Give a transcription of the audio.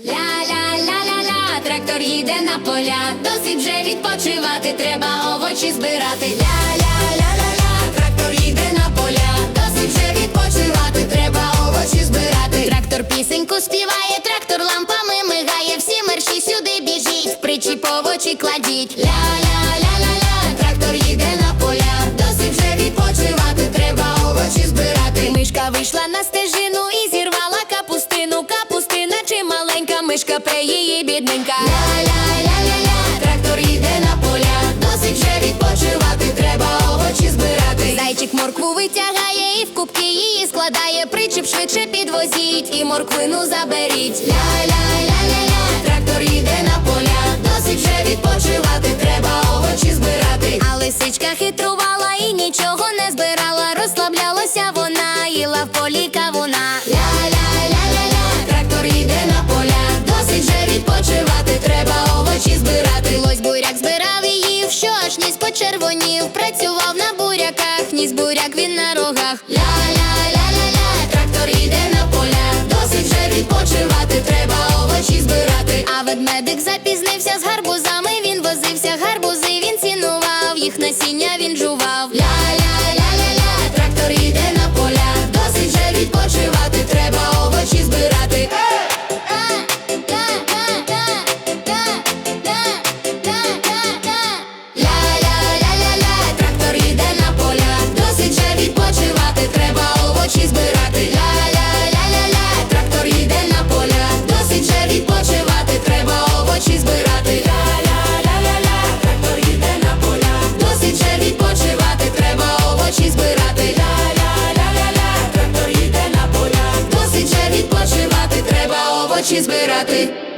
Ля-ля-ля-ля-ля, трактор їде на поля, досить вже відпочивати, треба овочі збирати. Ля-ля-ля-ля-ля, трактор їде на поля, досить вже відпочивати, треба овочі збирати. Трактор пісеньку співає, трактор лампами мигає, всі мерші сюди біжіть, в причіп овочі кладіть. Ля-ля-ля-ля-ля, трактор їде на поля, досить вже відпочивати, треба овочі збирати. Мишка вийшла на стежину і зірвала капустину. Мишка пе її бідненька. Ля-ля-ля-ля-ля, трактор їде на поля, досить вже відпочивати, треба овочі збирати. Зайчик моркву витягає і в кубки її складає. Причіп швидше підвозіть і морквину заберіть. Ля-ля-ля-ля-ля, трактор їде на поля, досить вже відпочивати, треба овочі збирати. А лисичка хитрувала і нічого почервонів. Працював на буряках, ніс буряк він на рогах. Ля-ля-ля-ля-ля, трактор іде на поля, досить вже відпочивати, треба овочі збирати. А ведмедик запізнився з гарбузами, він возився, гарбузи він цінував, їх насіння овочі збирати.